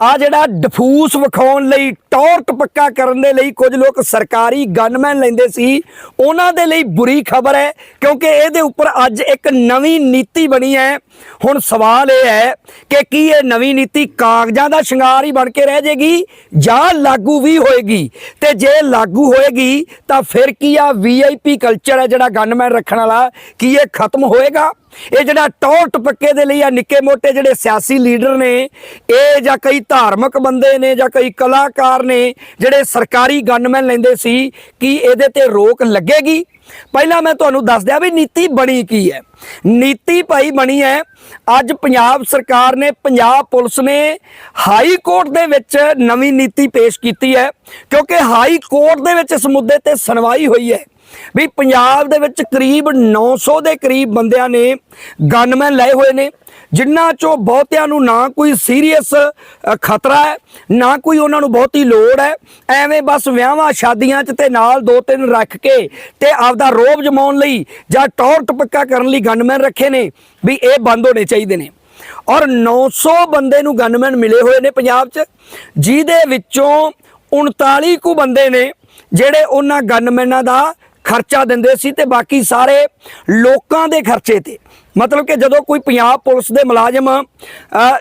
ਆ ਜਿਹੜਾ ਡਿਫੂਸ ਵਿਖਾਉਣ ਲਈ ਟੌਰਟ ਪੱਕਾ ਕਰਨ ਦੇ ਲਈ ਕੁਝ ਲੋਕ ਸਰਕਾਰੀ ਗਨਮੈਨ ਲੈਂਦੇ ਸੀ, ਉਹਨਾਂ ਦੇ ਲਈ ਬੁਰੀ ਖਬਰ ਹੈ, ਕਿਉਂਕਿ ਇਹਦੇ ਉੱਪਰ ਅੱਜ ਇੱਕ ਨਵੀਂ ਨੀਤੀ ਬਣੀ ਹੈ। ਹੁਣ ਸਵਾਲ ਇਹ ਹੈ ਕਿ ਕੀ ਇਹ ਨਵੀਂ ਨੀਤੀ ਕਾਗਜ਼ਾਂ ਦਾ ਸ਼ਿੰਗਾਰ ਹੀ ਬਣ ਕੇ ਰਹਿ ਜਾਏਗੀ ਜਾਂ ਲਾਗੂ ਵੀ ਹੋਏਗੀ? ਤੇ ਜੇ ਲਾਗੂ ਹੋਏਗੀ, ਤਾਂ ਫਿਰ ਕੀ ਆ ਵੀਆਈਪੀ ਕਲਚਰ ਹੈ ਜਿਹੜਾ ਗਨਮੈਨ ਰੱਖਣ ਵਾਲਾ? ਕੀ ਇਹ ਖਤਮ ਹੋਏਗਾ? ਇਹ ਜਿਹੜਾ ਟੌਰਟ ਟਪੱਕੇ ਦੇ ਲਈ ਆ ਨਿੱਕੇ ਮੋਟੇ ਜਿਹੜੇ ਸਿਆਸੀ ਲੀਡਰ ਨੇ, ਇਹ ਜਾਂ ਕਈ ਧਾਰਮਿਕ ਬੰਦੇ ਨੇ ਜਾਂ ਕਈ ਕਲਾਕਾਰ ਨੇ, ਜਿਹੜੇ ਸਰਕਾਰੀ ਗਨਮੈਨ ਲੈਂਦੇ ਸੀ, ਕਿ ਇਹਦੇ ਤੇ ਰੋਕ ਲੱਗੇਗੀ? ਪਹਿਲਾਂ ਮੈਂ ਤੁਹਾਨੂੰ ਦੱਸ ਦਿਆਂ ਵੀ ਨੀਤੀ ਬਣੀ ਕੀ ਹੈ। ਨੀਤੀ ਭਾਈ ਬਣੀ ਹੈ, ਅੱਜ ਪੰਜਾਬ ਸਰਕਾਰ ਨੇ, ਪੰਜਾਬ ਪੁਲਿਸ ਨੇ ਹਾਈ ਕੋਰਟ ਦੇ ਵਿੱਚ ਨਵੀਂ ਨੀਤੀ ਪੇਸ਼ ਕੀਤੀ ਹੈ, ਕਿਉਂਕਿ ਹਾਈ ਕੋਰਟ ਦੇ ਵਿੱਚ ਇਸ ਮੁੱਦੇ ਤੇ ਸੁਣਵਾਈ ਹੋਈ ਹੈ। ਵੀ ਪੰਜਾਬ ਦੇ ਵਿੱਚ ਕਰੀਬ 900 ਦੇ ਕਰੀਬ ਬੰਦਿਆਂ ਨੇ ਗਨਮੈਨ ਲਏ ਹੋਏ ਨੇ, ਜਿਨ੍ਹਾਂ ਚੋਂ ਬਹੁਤਿਆਂ ਨੂੰ ਨਾ ਕੋਈ ਸੀਰੀਅਸ ਖਤਰਾ ਹੈ, ਨਾ ਕੋਈ ਉਹਨਾਂ ਨੂੰ ਬਹੁਤੀ ਲੋੜ ਹੈ। ਐਵੇਂ ਬਸ ਵਿਆਹਾਂ, ਸ਼ਾਦੀਆਂ 'ਚ ਤੇ ਨਾਲ ਦੋ ਤਿੰਨ ਰੱਖ ਕੇ ਤੇ ਆਪਦਾ ਰੋਬ ਜਮਾਉਣ ਲਈ ਜਾਂ ਟੌਰਟ ਪੱਕਾ ਕਰਨ ਲਈ ਗਨਮੈਨ ਰੱਖੇ ਨੇ, ਵੀ ਇਹ ਬੰਦ ਹੋਣੇ ਚਾਹੀਦੇ ਨੇ। ਔਰ 900 ਬੰਦੇ ਨੂੰ ਗਨਮੈਨ ਮਿਲੇ ਹੋਏ ਨੇ ਪੰਜਾਬ 'ਚ, ਜਿਹਦੇ ਵਿੱਚੋਂ 39 ਕੁ ਬੰਦੇ ਨੇ ਜਿਹੜੇ ਉਹਨਾਂ ਗਨਮੈਨਾਂ ਦਾ ਖਰਚਾ ਦਿੰਦੇ ਸੀ ਤੇ ਬਾਕੀ ਸਾਰੇ ਲੋਕਾਂ ਦੇ ਖਰਚੇ ਤੇ। ਮਤਲਬ ਕਿ ਜਦੋਂ ਕੋਈ ਪੰਜਾਬ ਪੁਲਿਸ ਦੇ ਮੁਲਾਜ਼ਮ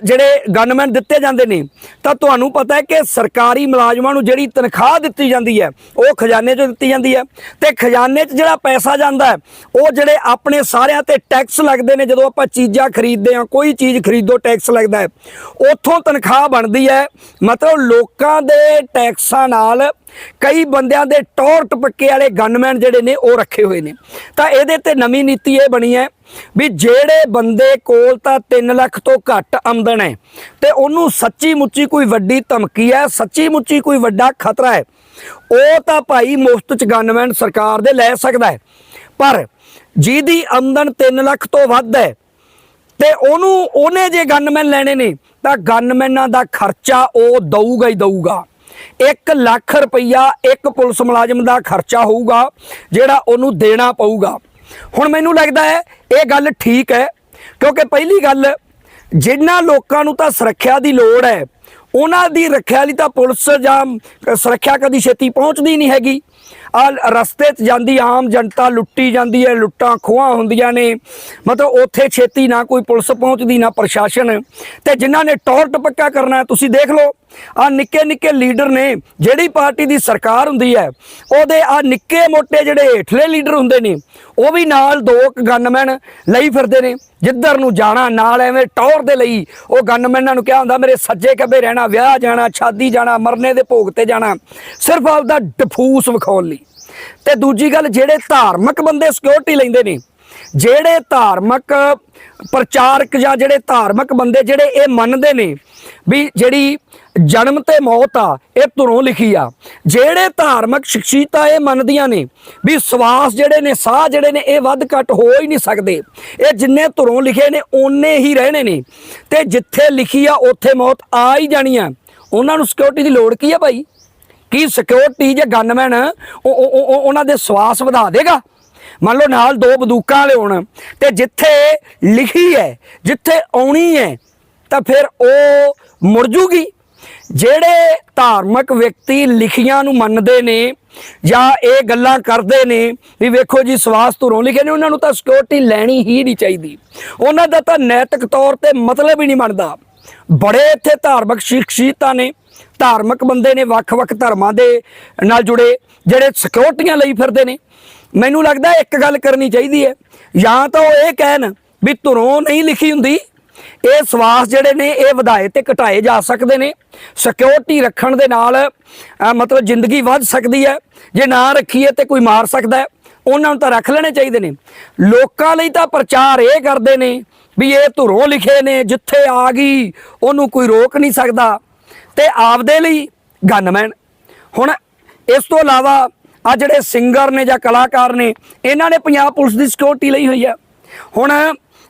ਜਿਹੜੇ ਗਨਮੈਨ ਦਿੱਤੇ ਜਾਂਦੇ ਨੇ, ਤਾਂ ਤੁਹਾਨੂੰ ਪਤਾ ਹੈ ਕਿ ਸਰਕਾਰੀ ਮੁਲਾਜ਼ਮਾਂ ਨੂੰ ਜਿਹੜੀ ਤਨਖਾਹ ਦਿੱਤੀ ਜਾਂਦੀ ਹੈ, ਉਹ ਖਜ਼ਾਨੇ 'ਚੋਂ ਦਿੱਤੀ ਜਾਂਦੀ ਹੈ ਤੇ ਖਜ਼ਾਨੇ 'ਚ ਜਿਹੜਾ ਪੈਸਾ ਜਾਂਦਾ ਹੈ, ਉਹ ਜਿਹੜੇ ਆਪਣੇ ਸਾਰਿਆਂ ਤੇ ਟੈਕਸ ਲੱਗਦੇ ਨੇ, ਜਦੋਂ ਆਪਾਂ ਚੀਜ਼ਾਂ ਖਰੀਦਦੇ ਹਾਂ, ਕੋਈ ਚੀਜ਼ ਖਰੀਦੋ ਟੈਕਸ ਲੱਗਦਾ ਹੈ, ਉੱਥੋਂ ਤਨਖਾਹ ਬਣਦੀ ਹੈ। ਮਤਲਬ ਲੋਕਾਂ ਦੇ ਟੈਕਸਾਂ ਨਾਲ ਕਈ ਬੰਦਿਆਂ ਦੇ ਟੌਰਟ ਟਪੱਕੇ ਵਾਲੇ ਗਨਮੈਨ ਜਿਹੜੇ ਨੇ, ਉਹ ਰੱਖੇ ਹੋਏ ਨੇ। ਤਾਂ ਇਹਦੇ ਤੇ ਨਵੀਂ ਨੀਤੀ ਇਹ ਬਣੀ ਹੈ ਵੀ ਜਿਹੜੇ ਬੰਦੇ ਕੋਲ ਤਾਂ 3 ਲੱਖ ਤੋਂ ਘੱਟ ਆਮਦਨ ਹੈ ਤੇ ਉਹਨੂੰ ਸੱਚੀ ਮੁੱਚੀ ਕੋਈ ਵੱਡੀ ਧਮਕੀ ਹੈ, ਸੱਚੀ ਮੁੱਚੀ ਕੋਈ ਵੱਡਾ ਖਤਰਾ ਹੈ, ਉਹ ਤਾਂ ਭਾਈ ਮੁਫਤ ਚ ਗਨਮੈਨ ਸਰਕਾਰ ਦੇ ਲੈ ਸਕਦਾ ਹੈ। ਪਰ ਜਿਹਦੀ ਆਮਦਨ 3 ਲੱਖ ਤੋਂ ਵੱਧ ਹੈ ਤੇ ਉਹਨੂੰ, ਉਹਨੇ ਜੇ ਗਨਮੈਨ ਲੈਣੇ ਨੇ, ਤਾਂ ਗਨਮੈਨਾਂ ਦਾ ਖਰਚਾ ਉਹ ਦਊਗਾ ਹੀ ਦਊਗਾ। 1 ਲੱਖ ਰੁਪਈਆ ਇੱਕ ਪੁਲਿਸ ਮੁਲਾਜ਼ਮ ਦਾ ਖਰਚਾ ਹੋਊਗਾ, ਜਿਹੜਾ ਉਹਨੂੰ ਦੇਣਾ ਪਊਗਾ। ਹੁਣ ਮੈਨੂੰ ਲੱਗਦਾ ਹੈ ਇਹ ਗੱਲ ਠੀਕ ਹੈ, ਕਿਉਂਕਿ ਪਹਿਲੀ ਗੱਲ ਜਿਨ੍ਹਾਂ ਲੋਕਾਂ ਨੂੰ ਤਾਂ ਸੁਰੱਖਿਆ ਦੀ ਲੋੜ ਹੈ, ਉਹਨਾਂ ਦੀ ਰੱਖਿਆ ਲਈ ਤਾਂ ਪੁਲਿਸ ਜਾਂ ਸੁਰੱਖਿਆ ਕਦੀ ਛੇਤੀ ਪਹੁੰਚਦੀ ਨਹੀਂ ਹੈਗੀ। ਆ ਰਸਤੇ 'ਚ ਜਾਂਦੀ ਆਮ ਜਨਤਾ ਲੁੱਟੀ ਜਾਂਦੀ ਹੈ, ਲੁੱਟਾਂ ਖੋਹਾਂ ਹੁੰਦੀਆਂ ਨੇ। ਮਤਲਬ ਉੱਥੇ ਛੇਤੀ ਨਾ ਕੋਈ ਪੁਲਿਸ ਪਹੁੰਚਦੀ, ਨਾ ਪ੍ਰਸ਼ਾਸਨ। ਤੇ ਜਿਨ੍ਹਾਂ ਨੇ ਟੌਰਟ ਪੱਕਾ ਕਰਨਾ ਤੁਸੀਂ ਦੇਖ ਲਓ ਆ ਨਿੱਕੇ ਨਿੱਕੇ ਲੀਡਰ ਨੇ, ਜਿਹੜੀ ਪਾਰਟੀ ਦੀ ਸਰਕਾਰ ਹੁੰਦੀ ਹੈ, ਉਹਦੇ ਆ ਨਿੱਕੇ ਮੋਟੇ ਜਿਹੜੇ ਹੇਠਲੇ ਲੀਡਰ ਹੁੰਦੇ ਨੇ, ਉਹ ਵੀ ਨਾਲ ਦੋ ਕੁ ਗਨਮੈਨ ਲਈ ਫਿਰਦੇ ਨੇ। ਜਿੱਧਰ ਨੂੰ ਜਾਣਾ, ਨਾਲ ਐਵੇਂ ਟੌਰ ਦੇ ਲਈ, ਉਹ ਗਨਮੈਨਾਂ ਨੂੰ ਕਿਹਾ ਹੁੰਦਾ, ਮੇਰੇ ਸੱਜੇ ਖੱਬੇ ਰਹਿਣਾ, ਵਿਆਹ ਜਾਣਾ ਛਾਦੀ ਜਾਣਾ, ਮਰਨੇ ਦੇ ਭੋਗ ਤੇ ਜਾਣਾ। ਸਿਰਫ ਆਪਦਾ ਡਫੂਸ ਵਿਖਾਉਣ ਲਈ। ਤੇ ਦੂਜੀ ਗੱਲ, ਜਿਹੜੇ ਧਾਰਮਿਕ ਬੰਦੇ ਸਿਕਿਉਰਿਟੀ ਲੈਂਦੇ ਨੇ, ਜਿਹੜੇ ਧਾਰਮਿਕ ਪ੍ਰਚਾਰਕ ਜਾਂ ਜਿਹੜੇ ਧਾਰਮਿਕ ਬੰਦੇ ਜਿਹੜੇ ਇਹ ਮੰਨਦੇ ਨੇ ਵੀ ਜਿਹੜੀ ਜਨਮ ਤੇ ਮੌਤ ਆ, ਇਹ ਧੁਰੋਂ ਲਿਖੀ ਆ, ਜਿਹੜੇ ਧਾਰਮਿਕ ਸ਼ਖਸੀਅਤਾਂ ਇਹ ਮੰਨਦੀਆਂ ਨੇ ਵੀ ਸਵਾਸ ਜਿਹੜੇ ਨੇ, ਸਾਹ ਜਿਹੜੇ ਨੇ, ਇਹ ਵੱਧ ਘੱਟ ਹੋ ਹੀ ਨਹੀਂ ਸਕਦੇ। ਇਹ ਜਿੰਨੇ ਧੁਰੋਂ ਲਿਖੇ ਨੇ, ਓਨੇ ਹੀ ਰਹਿਣੇ ਨੇ। ਤੇ ਜਿੱਥੇ ਲਿਖੀ ਆ, ਉੱਥੇ ਮੌਤ ਆ ਹੀ ਜਾਣੀ ਆ। ਉਹਨਾਂ ਨੂੰ ਸਿਕਿਉਰਿਟੀ ਦੀ ਲੋੜ ਕੀ ਆ ਭਾਈ? ਕੀ ਸਿਕਿਉਰਿਟੀ ਜੇ ਗਨਮੈਨ ਉਹਨਾਂ ਦੇ ਸਵਾਸ ਵਧਾ ਦੇਗਾ? ਮੰਨ ਲਓ ਨਾਲ ਦੋ ਬੰਦੂਕਾਂ ਵਾਲੇ ਹੋਣ, ਤੇ ਜਿੱਥੇ ਲਿਖੀ ਹੈ, ਜਿੱਥੇ ਆਉਣੀ ਹੈ, ਤਾਂ ਫਿਰ ਉਹ ਮੁੜ ਜੂਗੀ। ਜਿਹੜੇ ਧਾਰਮਿਕ ਵਿਅਕਤੀ ਲਿਖੀਆਂ ਨੂੰ ਮੰਨਦੇ ਨੇ, ਜਾਂ ਇਹ ਗੱਲਾਂ ਕਰਦੇ ਨੇ, ਵੀ ਵੇਖੋ ਜੀ, ਸਵਾਸ ਧੁਰੋਂ ਲਿਖੇ ਨੇ, ਉਹਨਾਂ ਨੂੰ ਤਾਂ ਸਿਕਿਉਰਿਟੀ ਲੈਣੀ ਹੀ ਨਹੀਂ ਚਾਹੀਦੀ। ਉਹਨਾਂ ਦਾ ਤਾਂ ਨੈਤਿਕ ਤੌਰ ਤੇ ਮਤਲਬ ਹੀ ਨਹੀਂ ਬਣਦਾ। ਬੜੇ ਇੱਥੇ ਧਾਰਮਿਕ ਸ਼ਖਸੀਅਤਾਂ ਨੇ। ਧਾਰਮਿਕ ਬੰਦੇ ਨੇ ਵੱਖ-ਵੱਖ ਧਰਮਾਂ ਦੇ ਨਾਲ ਜੁੜੇ, ਜਿਹੜੇ ਸਿਕਿਉਰਟੀਆਂ ਲਈ ਫਿਰਦੇ ਨੇ। ਮੈਨੂੰ ਲੱਗਦਾ ਇੱਕ ਗੱਲ ਕਰਨੀ ਚਾਹੀਦੀ ਹੈ। ਜਾਂ ਤਾਂ ਉਹ ਇਹ ਕਹਿਣ ਵੀ ਧੁਰੋਂ ਨਹੀਂ ਲਿਖੀ ਹੁੰਦੀ। ਇਹ ਸਵਾਸ ਜਿਹੜੇ ਨੇ, ਇਹ ਵਧਾਏ ਤੇ ਘਟਾਏ ਜਾ ਸਕਦੇ ਨੇ। ਸਿਕਿਉਰਿਟੀ ਰੱਖਣ ਦੇ ਨਾਲ ਮਤਲਬ ਜ਼ਿੰਦਗੀ ਵੱਧ ਸਕਦੀ ਹੈ। ਜੇ ਨਾ ਰੱਖੀਏ ਤੇ ਕੋਈ ਮਾਰ ਸਕਦਾ ਹੈ। ਉਹਨਾਂ ਨੂੰ ਤਾਂ ਰੱਖ ਲੈਣੇ ਚਾਹੀਦੇ ਨੇ। ਲੋਕਾਂ ਲਈ ਤਾਂ ਪ੍ਰਚਾਰ ਇਹ ਕਰਦੇ ਨੇ ਵੀ ਇਹ ਧੁਰੋਂ ਲਿਖੇ ਨੇ, ਜਿੱਥੇ ਆ ਗਈ, ਉਹਨੂੰ ਕੋਈ ਰੋਕ ਨਹੀਂ ਸਕਦਾ। ਤੇ ਆਪਦੇ ਲਈ ਗਨਮੈਨ। ਹੁਣ ਇਸ ਤੋਂ ਇਲਾਵਾ ਆ ਜਿਹੜੇ ਸਿੰਗਰ ਨੇ ਜਾਂ ਕਲਾਕਾਰ ਨੇ, ਇਹਨਾਂ ਨੇ ਪੰਜਾਬ ਪੁਲਿਸ ਦੀ ਸਿਕਿਉਰਿਟੀ ਲਈ ਹੋਈ ਹੈ। ਹੁਣ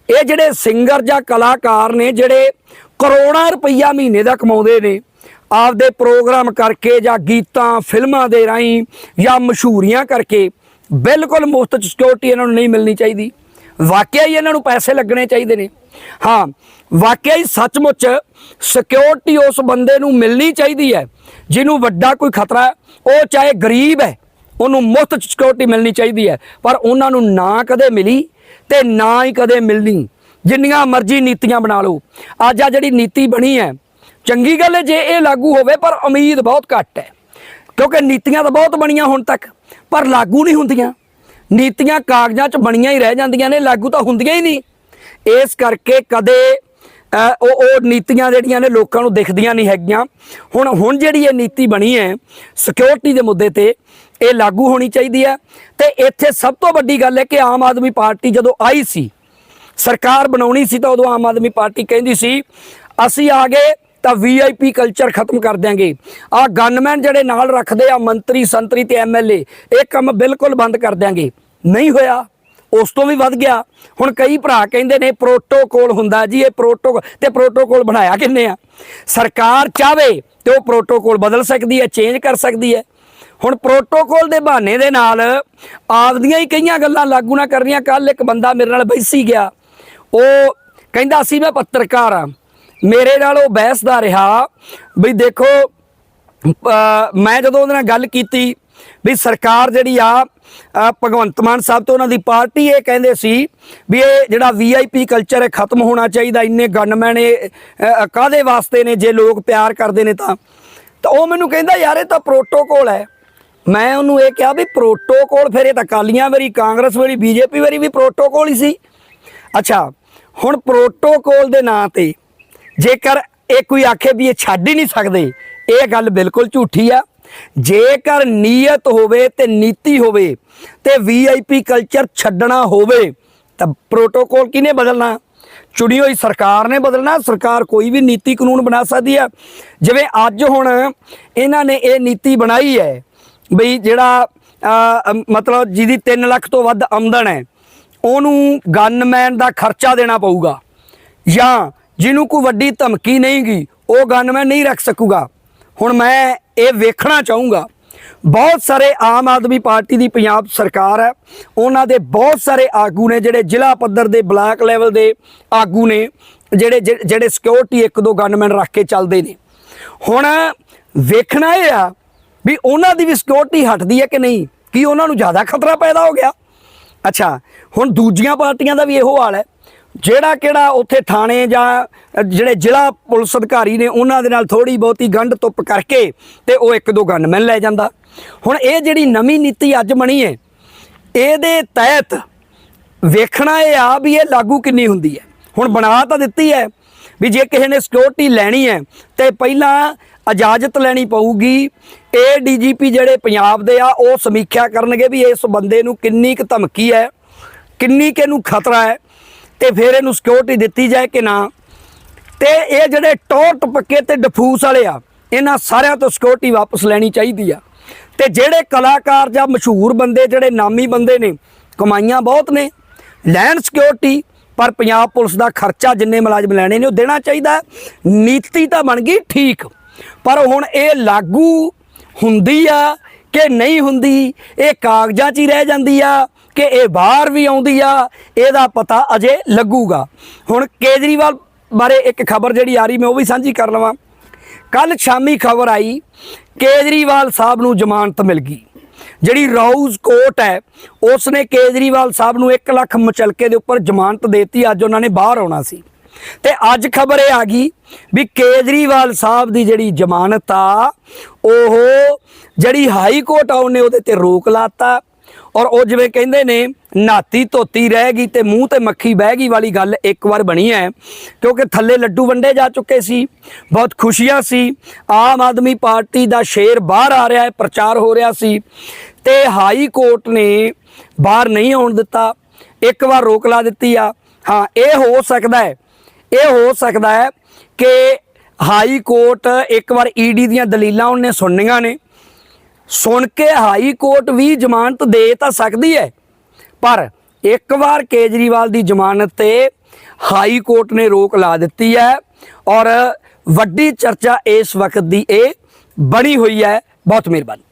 ਇਹ ਜਿਹੜੇ ਸਿੰਗਰ ਜਾਂ ਕਲਾਕਾਰ ਨੇ, ਜਿਹੜੇ ਕਰੋੜਾਂ ਰੁਪਈਆ ਮਹੀਨੇ ਦਾ ਕਮਾਉਂਦੇ ਨੇ, ਆਪਦੇ ਪ੍ਰੋਗਰਾਮ ਕਰਕੇ ਜਾਂ ਗੀਤਾਂ, ਫਿਲਮਾਂ ਦੇ ਰਾਹੀਂ ਜਾਂ ਮਸ਼ਹੂਰੀਆਂ ਕਰਕੇ, ਬਿਲਕੁਲ ਮੁਫਤ ਚ ਸਿਕਿਉਰਿਟੀ ਇਹਨਾਂ ਨੂੰ ਨਹੀਂ ਮਿਲਣੀ ਚਾਹੀਦੀ। ਵਾਕਿਆ ਹੀ ਇਹਨਾਂ ਨੂੰ ਪੈਸੇ ਲੱਗਣੇ ਚਾਹੀਦੇ ਨੇ। ਹਾਂ, ਵਾਕਿਆ ਹੀ ਸੱਚਮੁੱਚ ਸਿਕਿਉਰਿਟੀ ਉਸ ਬੰਦੇ ਨੂੰ ਮਿਲਣੀ ਚਾਹੀਦੀ ਹੈ, ਜਿਹਨੂੰ ਵੱਡਾ ਕੋਈ ਖਤਰਾ ਉਹ ਚਾਹੇ ਗਰੀਬ ਹੈ, ਉਹਨੂੰ ਮੁਫਤ ਸਿਕਿਉਰਿਟੀ ਮਿਲਣੀ ਚਾਹੀਦੀ ਹੈ, ਪਰ ਉਹਨਾਂ ਨੂੰ ਨਾ ਕਦੇ ਮਿਲੀ ਤੇ ਨਾ ਹੀ ਕਦੇ ਮਿਲਣੀ। ਜਿੰਨੀਆਂ ਮਰਜ਼ੀ ਨੀਤੀਆਂ ਬਣਾ ਲਓ। ਅੱਜ ਆ ਜਿਹੜੀ ਨੀਤੀ ਬਣੀ ਹੈ, ਚੰਗੀ ਗੱਲ ਹੈ ਜੇ ਇਹ ਲਾਗੂ ਹੋਵੇ, ਪਰ ਉਮੀਦ ਬਹੁਤ ਘੱਟ ਹੈ। ਕਿਉਂਕਿ ਨੀਤੀਆਂ ਤਾਂ ਬਹੁਤ ਬਣੀਆਂ ਹੁਣ ਤੱਕ, ਪਰ ਲਾਗੂ ਨਹੀਂ ਹੁੰਦੀਆਂ। ਨੀਤੀਆਂ ਕਾਗਜ਼ਾਂ 'ਚ ਬਣੀਆਂ ਹੀ ਰਹਿ ਜਾਂਦੀਆਂ ਨੇ, ਲਾਗੂ ਤਾਂ ਹੁੰਦੀਆਂ ਹੀ ਨਹੀਂ। ਇਸ ਕਰਕੇ ਕਦੇ ਉਹ ਉਹ ਨੀਤੀਆਂ ਜਿਹੜੀਆਂ ਨੇ ਲੋਕਾਂ ਨੂੰ ਦਿਖਦੀਆਂ ਨਹੀਂ ਹੈਗੀਆਂ। ਹੁਣ ਹੁਣ ਜਿਹੜੀ ਇਹ ਨੀਤੀ ਬਣੀ ਹੈ ਸਿਕਿਉਰਿਟੀ ਦੇ ਮੁੱਦੇ ਤੇ, ਇਹ ਲਾਗੂ ਹੋਣੀ ਚਾਹੀਦੀ ਹੈ। ਤੇ ਇੱਥੇ ਸਭ ਤੋਂ ਵੱਡੀ ਗੱਲ ਹੈ ਕਿ ਆਮ ਆਦਮੀ ਪਾਰਟੀ ਜਦੋਂ ਆਈ ਸੀ, ਸਰਕਾਰ ਬਣਾਉਣੀ ਸੀ ਤਾਂ ਉਦੋਂ ਆਮ ਆਦਮੀ ਪਾਰਟੀ ਕਹਿੰਦੀ ਸੀ, ਅਸੀਂ ਆ ਗਏ ਤਾਂ ਵੀਆਈਪੀ ਕਲਚਰ ਖਤਮ ਕਰ ਦਿਆਂਗੇ। ਆ ਗਨਮੈਨ ਜਿਹੜੇ ਨਾਲ ਰੱਖਦੇ ਆ ਮੰਤਰੀ, ਸੰਤਰੀ ਤੇ ਐਮਐਲਏ ਇਹ ਕੰਮ ਬਿਲਕੁਲ ਬੰਦ ਕਰ ਦਿਆਂਗੇ। ਨਹੀਂ ਹੋਇਆ। ਉਸ ਤੋਂ ਵੀ ਵੱਧ ਗਿਆ। ਹੁਣ ਕਈ ਭਰਾ ਕਹਿੰਦੇ ਨੇ ਪ੍ਰੋਟੋਕੋਲ ਹੁੰਦਾ ਜੀ, ਇਹ ਪ੍ਰੋਟੋ ਤੇ ਪ੍ਰੋਟੋਕੋਲ ਬਣਾਇਆ ਕਿੰਨੇ ਆ? ਸਰਕਾਰ ਚਾਵੇ ਤੇ ਉਹ ਪ੍ਰੋਟੋਕੋਲ ਬਦਲ ਸਕਦੀ ਹੈ ਚੇਂਜ ਕਰ ਸਕਦੀ ਹੈ। ਹੁਣ ਪ੍ਰੋਟੋਕੋਲ ਦੇ ਬਹਾਨੇ ਦੇ ਨਾਲ ਆਪਦੀਆਂ ਹੀ ਕਈਆਂ ਗੱਲਾਂ ਲਾਗੂ ਨਾ ਕਰਨੀਆਂ ਕੱਲ ਇੱਕ ਬੰਦਾ ਮੇਰੇ ਨਾਲ ਬੈਸੀ ਗਿਆ। ਉਹ ਕਹਿੰਦਾ ਸੀ, ਮੈਂ ਪੱਤਰਕਾਰ ਆ ਮੇਰੇ ਨਾਲ ਉਹ ਬਹਿਸਦਾ ਰਿਹਾ ਵੀ ਦੇਖੋ ਮੈਂ ਜਦੋਂ ਉਹਦੇ ਨਾਲ ਗੱਲ ਕੀਤੀ ਵੀ ਸਰਕਾਰ ਜਿਹੜੀ ਆ ਭਗਵੰਤ ਮਾਨ ਸਾਹਿਬ ਤੋਂ ਉਹਨਾਂ ਦੀ ਪਾਰਟੀ ਇਹ ਕਹਿੰਦੇ ਸੀ ਵੀ ਇਹ ਜਿਹੜਾ ਵੀਆਈਪੀ ਕਲਚਰ ਹੈ ਖਤਮ ਹੋਣਾ ਚਾਹੀਦਾ ਇੰਨੇ ਗਨਮੈਨ ਇਹ ਅ, ਕਾਹਦੇ ਵਾਸਤੇ ਨੇ? ਜੇ ਲੋਕ ਪਿਆਰ ਕਰਦੇ ਨੇ ਤਾਂ। ਤਾਂ ਉਹ ਮੈਨੂੰ ਕਹਿੰਦਾ ਯਾਰ ਇਹ ਤਾਂ ਪ੍ਰੋਟੋਕੋਲ ਹੈ। ਮੈਂ ਉਹਨੂੰ ਇਹ ਕਿਹਾ ਵੀ ਪ੍ਰੋਟੋਕੋਲ ਫਿਰ ਇਹ ਤਾਂ ਕਾਲੀਆਂ ਵਾਰੀ ਕਾਂਗਰਸ ਵਾਰੀ ਬੀਜੇਪੀ ਵਾਰੀ ਵੀ ਪ੍ਰੋਟੋਕੋਲ ਹੀ ਸੀ। ਅੱਛਾ ਹੁਣ ਪ੍ਰੋਟੋਕੋਲ ਦੇ ਨਾਂ ਤੇ ਜੇਕਰ ਇਹ ਕੋਈ ਆਖੇ ਵੀ ਇਹ ਛੱਡ ਹੀ ਨਹੀਂ ਸਕਦੇ ਇਹ ਗੱਲ ਬਿਲਕੁਲ ਝੂਠੀ ਆ। ਜੇਕਰ ਨੀਅਤ ਹੋਵੇ ਤੇ ਨੀਤੀ ਹੋਵੇ ਤੇ ਵੀਆਈਪੀ ਕਲਚਰ ਛੱਡਣਾ ਹੋਵੇ, ਤਾਂ ਪ੍ਰੋਟੋਕੋਲ ਕਿਹਨੇ ਬਦਲਣਾ? ਚੁਣੀ ਹੋਈ ਸਰਕਾਰ ਨੇ ਬਦਲਣਾ, ਸਰਕਾਰ ਕੋਈ ਵੀ ਨੀਤੀ ਕਾਨੂੰਨ ਬਣਾ ਸਕਦੀ ਆ। ਜਿਵੇਂ ਅੱਜ ਹੁਣ ਇਹਨਾਂ ਨੇ ਇਹ ਨੀਤੀ ਬਣਾਈ ਹੈ ਬਈ ਜਿਹੜਾ ਮਤਲਬ ਜਿਹਦੀ 3 ਲੱਖ ਤੋਂ ਵੱਧ ਆਮਦਨ ਹੈ, ਉਹਨੂੰ ਗਨਮੈਨ ਦਾ ਖਰਚਾ ਦੇਣਾ ਪਊਗਾ। ਜਾਂ ਜਿਹਨੂੰ ਕੋਈ ਵੱਡੀ ਧਮਕੀ ਨਹੀਂ ਗਈ ਉਹ ਗਨਮੈਨ ਨਹੀਂ ਰੱਖ ਸਕੂਗਾ। ਹੁਣ ਮੈਂ ਇਹ ਵੇਖਣਾ ਚਾਹੂੰਗਾ। ਬਹੁਤ ਸਾਰੇ ਆਮ ਆਦਮੀ ਪਾਰਟੀ ਦੀ ਪੰਜਾਬ ਸਰਕਾਰ ਹੈ। ਉਹਨਾਂ ਦੇ ਬਹੁਤ ਸਾਰੇ ਆਗੂ ਨੇ ਜਿਹੜੇ ਜ਼ਿਲ੍ਹਾ ਪੱਧਰ ਦੇ ਬਲਾਕ ਲੈਵਲ ਦੇ ਆਗੂ ਨੇ, ਜਿਹੜੇ ਜਿਹੜੇ- ਜਿਹੜੇ ਸਿਕਿਉਰਿਟੀ ਇੱਕ ਦੋ ਗਨਮੈਨ ਰੱਖ ਕੇ ਚੱਲਦੇ ਨੇ। ਹੁਣ ਵੇਖਣਾ ਇਹ ਆ ਵੀ ਉਹਨਾਂ ਦੀ ਵੀ ਸਿਕਿਉਰਿਟੀ ਹਟਦੀ ਹੈ ਕਿ ਨਹੀਂ? ਕੀ ਉਹਨਾਂ ਨੂੰ ਜ਼ਿਆਦਾ ਖਤਰਾ ਪੈਦਾ ਹੋ ਗਿਆ? ਅੱਛਾ, ਹੁਣ ਦੂਜੀਆਂ ਪਾਰਟੀਆਂ ਦਾ ਵੀ ਇਹੋ ਹਾਲ ਹੈ। ਜਿਹੜਾ ਕਿਹੜਾ ਉੱਥੇ ਥਾਣੇ ਜਾਂ ਜਿਹੜੇ ਜ਼ਿਲ੍ਹਾ ਪੁਲਿਸ ਅਧਿਕਾਰੀ ਨੇ ਉਹਨਾਂ ਦੇ ਨਾਲ ਥੋੜੀ ਬਹੁਤੀ ਗੰਢ ਤੁੱਪ ਕਰਕੇ ਤੇ ਉਹ ਇੱਕ ਦੋ ਗਨਮੈਨ ਲੈ ਜਾਂਦਾ। ਹੁਣ ਇਹ ਜਿਹੜੀ ਨਵੀਂ ਨੀਤੀ ਅੱਜ ਬਣੀ ਹੈ ਇਹਦੇ ਤਹਿਤ ਵੇਖਣਾ ਇਹ ਆ ਵੀ ਇਹ ਲਾਗੂ ਕਿੰਨੀ ਹੁੰਦੀ ਹੈ ਹੁਣ ਬਣਾ ਤਾਂ ਦਿੱਤੀ ਹੈ ਵੀ ਜੇ ਕਿਸੇ ਨੇ ਸਿਕਿਉਰਿਟੀ ਲੈਣੀ ਹੈ ਤੇ ਪਹਿਲਾਂ ਇਜਾਜ਼ਤ ਲੈਣੀ ਪਊਗੀ, ਇਹ ਡੀਜੀਪੀ ਜਿਹੜੇ ਪੰਜਾਬ ਦੇ ਆ ਉਹ ਸਮੀਖਿਆ ਕਰਨਗੇ ਵੀ ਇਸ ਬੰਦੇ ਨੂੰ ਕਿੰਨੀ ਕੁ ਧਮਕੀ ਹੈ ਕਿੰਨੀ ਕੁ ਇਹਨੂੰ ਖਤਰਾ ਹੈ ਤੇ ਫਿਰ ਇਹਨੂੰ ਸਿਕਿਉਰਿਟੀ ਦਿੱਤੀ ਜਾਏ ਕਿ ਨਾ। ਤੇ ਇਹ ਜਿਹੜੇ ਟੋਟ ਪੱਕੇ ਤੇ ਡਫੂਸ ਵਾਲੇ ਆ, ਇਹਨਾਂ ਸਾਰਿਆਂ ਤੋਂ ਸਿਕਿਉਰਿਟੀ ਵਾਪਸ ਲੈਣੀ ਚਾਹੀਦੀ ਆ। ਤੇ ਜਿਹੜੇ ਕਲਾਕਾਰ ਜਾਂ ਮਸ਼ਹੂਰ ਬੰਦੇ, ਜਿਹੜੇ ਨਾਮੀ ਬੰਦੇ ਨੇ, ਕਮਾਈਆਂ ਬਹੁਤ ਨੇ। ਲੈਣ ਸਿਕਿਉਰਿਟੀ ਪਰ ਪੰਜਾਬ ਪੁਲਿਸ ਦਾ ਖਰਚਾ ਜਿੰਨੇ ਮੁਲਾਜ਼ਮ ਲੈਣੇ ਨੇ, ਉਹ ਦੇਣਾ ਚਾਹੀਦਾ। ਨੀਤੀ ਤਾਂ ਬਣ ਗਈ ਠੀਕ, ਪਰ ਹੁਣ ਇਹ ਲਾਗੂ ਹੁੰਦੀ ਆ ਕਿ ਨਹੀਂ ਹੁੰਦੀ, ਇਹ ਕਾਗਜ਼ਾਂ 'ਚ ਹੀ ਰਹਿ ਜਾਂਦੀ ਆ। ਕਿ ਇਹ ਬਾਹਰ ਵੀ ਆਉਂਦੀ ਆ, ਇਹਦਾ ਪਤਾ ਅਜੇ ਲੱਗੂਗਾ। ਹੁਣ ਕੇਜਰੀਵਾਲ ਬਾਰੇ ਇੱਕ ਖਬਰ ਜਿਹੜੀ ਆ ਰਹੀ, ਮੈਂ ਉਹ ਵੀ ਸਾਂਝੀ ਕਰ ਲਵਾਂ। ਕੱਲ ਸ਼ਾਮੀ ਖਬਰ ਆਈ, ਕੇਜਰੀਵਾਲ ਸਾਹਿਬ ਨੂੰ ਜ਼ਮਾਨਤ ਮਿਲ ਗਈ। ਜਿਹੜੀ ਰਾਉਜ਼ ਕੋਰਟ ਹੈ ਉਸ ਨੇ ਕੇਜਰੀਵਾਲ ਸਾਹਿਬ ਨੂੰ 1 ਲੱਖ ਮਚਲਕੇ ਦੇ ਉੱਪਰ ਜ਼ਮਾਨਤ ਦੇਤੀ, ਅੱਜ ਉਹਨਾਂ ਨੇ ਬਾਹਰ ਆਉਣਾ ਸੀ। ਤੇ ਅੱਜ ਖਬਰ ਇਹ ਆ ਗਈ ਵੀ ਕੇਜਰੀਵਾਲ ਸਾਹਿਬ ਦੀ ਜਿਹੜੀ ਜ਼ਮਾਨਤ ਆ, ਉਹ ਜਿਹੜੀ ਹਾਈ ਕੋਰਟ ਆ, ਉਹਨੇ ਉਹਦੇ ਤੇ ਰੋਕ ਲਾਤਾ। ਔਰ ਉਹ ਜਿਵੇਂ ਕਹਿੰਦੇ ਨੇ, ਨਾਤੀ ਧੋਤੀ ਰਹਿ ਗਈ ਤੇ ਮੂੰਹ ਤੇ ਮੱਖੀ ਬਹਿ ਗਈ ਵਾਲੀ ਗੱਲ ਇੱਕ ਵਾਰ ਬਣੀ ਹੈ, ਕਿਉਂਕਿ ਥੱਲੇ ਲੱਡੂ ਵੰਡੇ ਜਾ ਚੁੱਕੇ ਸੀ, ਬਹੁਤ ਖੁਸ਼ੀਆਂ ਸੀ, ਆਮ ਆਦਮੀ ਪਾਰਟੀ ਦਾ ਸ਼ੇਰ ਬਾਹਰ ਆ ਰਿਹਾ ਹੈ, ਪ੍ਰਚਾਰ ਹੋ ਰਿਹਾ ਸੀ, ਤੇ ਹਾਈ ਕੋਰਟ ਨੇ ਬਾਹਰ ਨਹੀਂ ਆਉਣ ਦਿੱਤਾ, ਇੱਕ ਵਾਰ ਰੋਕ ਲਾ ਦਿੱਤੀ ਆ। ਹਾਂ, ਇਹ ਹੋ ਸਕਦਾ ਹੈ, ਇਹ ਹੋ ਸਕਦਾ ਹੈ ਕਿ ਹਾਈ ਕੋਰਟ ਇੱਕ ਵਾਰ ਈਡੀ ਦੀਆਂ ਦਲੀਲਾਂ ਉਹਨੇ ਸੁਣਨੀਆਂ ਨੇ ਸੁਣ ਕੇ ਹਾਈ ਕੋਰਟ ਵੀ ਜ਼ਮਾਨਤ ਦੇ ਤਾਂ ਸਕਦੀ ਹੈ। ਪਰ ਇੱਕ ਵਾਰ ਕੇਜਰੀਵਾਲ ਦੀ ਜ਼ਮਾਨਤ ਤੇ ਹਾਈ ਕੋਰਟ ਨੇ ਰੋਕ ਲਾ ਦਿੱਤੀ ਹੈ ਔਰ ਵੱਡੀ ਚਰਚਾ ਇਸ ਵਕਤ ਦੀ ਇਹ ਬਣੀ ਹੋਈ ਹੈ। ਬਹੁਤ ਮਿਹਰਬਾਨੀ।